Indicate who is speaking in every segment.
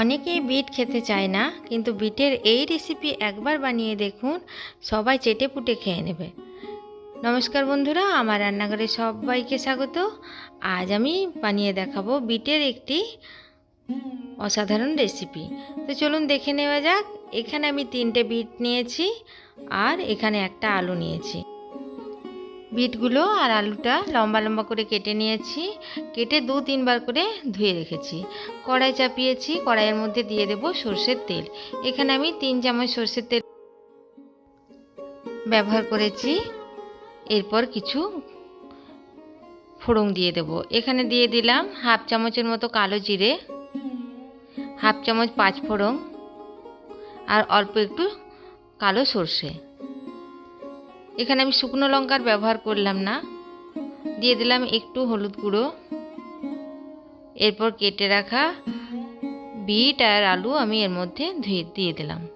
Speaker 1: অনেকেই বিট খেতে চায় না, কিন্তু বিটের এই রেসিপি একবার বানিয়ে দেখুন, সবাই চেটে পুটে খেয়ে নেবে। নমস্কার বন্ধুরা, আমার রান্নাঘরে সবাইকে স্বাগত। আজ আমি বানিয়ে দেখাবো বিটের একটি অসাধারণ রেসিপি তো চলুন দেখে নেওয়া যাক, এখানে আমি তিনটে বিট নিয়েছি আর এখানে একটা আলু নিয়েছি। বিটগুলো আর আলুটা লম্বা লম্বা করে কেটে নিয়েছি। কেটে দু তিনবার করে ধুয়ে রেখেছি। কড়াই চাপিয়েছি, কড়াইয়ের মধ্যে দিয়ে দেব সর্ষের তেল। এখানে আমি তিন চামচ সর্ষের তেল ব্যবহার করেছি। এরপর কিছু ফোড়ন দিয়ে দেব। এখানে দিয়ে দিলাম হাফ চামচের মতো কালো জিরে, হাফ চামচ পাঁচ ফোড়ন, আর অল্প একটু কালো সর্ষে। এখানে আমি শুকনো লঙ্কার ব্যবহার করলাম না। দিয়ে দিলাম একটু হলুদ গুঁড়ো। এরপর কেটে রাখা বিট আর আলু আমি এর মধ্যে ধুয়ে, দিয়ে দিলাম।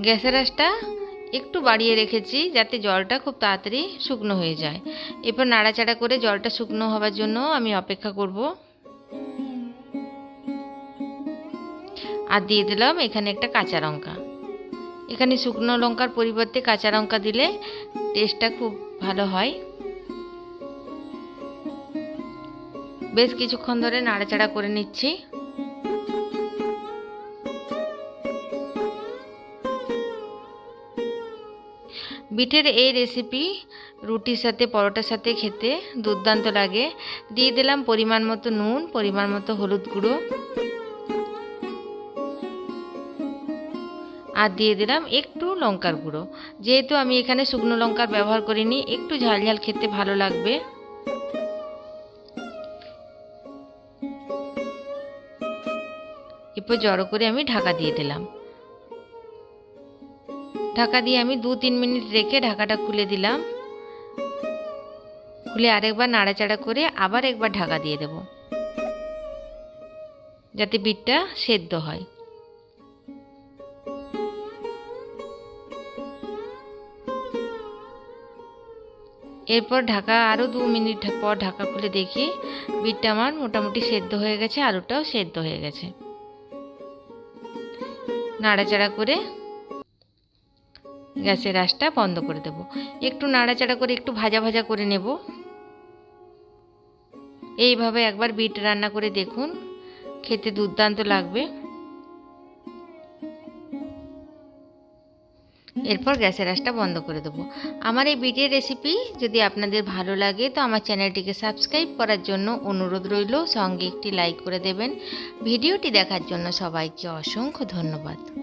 Speaker 1: গ্যাসের আঁচটা একটু বাড়িয়ে রেখেছি যাতে জলটা খুব তাড়াতাড়ি শুকনো হয়ে যায়। এরপর নাড়াচাড়া করে জলটা শুকনো হওয়ার জন্য আমি অপেক্ষা করব। আর দিয়ে দিলাম এখানে একটা কাঁচা লঙ্কা। এখানে শুকনো লঙ্কার পরিবর্তে কাঁচা লঙ্কা দিলে টেস্টটা খুব ভালো হয়। বেশ কিছুক্ষণ ধরে নাড়াচাড়া করে নিচ্ছি। বিটের এই রেসিপি রুটির সাথে, পরোটার সাথে খেতে দুর্দান্ত লাগে। দিয়ে দিলাম পরিমাণ মতো নুন, পরিমাণ মতো হলুদ গুঁড়ো। আর দিয়ে দিলাম একটু লঙ্কার গুঁড়ো। যেহেতু আমি এখানে শুকনো লঙ্কার ব্যবহার করিনি, একটু ঝাল ঝাল খেতে ভালো লাগবে। এরপর জড়ো করে আমি ঢাকা দিয়ে দিলাম। ঢাকা দিয়ে আমি দু তিন মিনিট রেখে ঢাকাটা খুলে দিলাম। খুলে আরেকবার নাড়াচাড়া করে আবার একবার ঢাকা দিয়ে দেব। যাতে বিটটা সেদ্ধ হয়। এরপর ঢাকা আরও দু মিনিট পর ঢাকা খুলে দেখি। বিটটা আমার মোটামুটি সেদ্ধ হয়ে গেছে আলুটাও সেদ্ধ হয়ে গেছে। নাড়াচাড়া করে গ্যাসের আঁচটা বন্ধ করে দেব। একটু নাড়াচাড়া করে একটু ভাজা ভাজা করে নেব। এইভাবে একবার বিট রান্না করে দেখুন, খেতে দুর্দান্ত লাগবে। এরপর গ্যাসের আঁচটা বন্ধ করে দেবো। আমার এই বিটের রেসিপি যদি আপনাদের ভালো লাগে, তো আমার চ্যানেলটিকে সাবস্ক্রাইব করার জন্য অনুরোধ রইল। সঙ্গে একটি লাইক করে দেবেন। ভিডিওটি দেখার জন্য সবাইকে অসংখ্য ধন্যবাদ।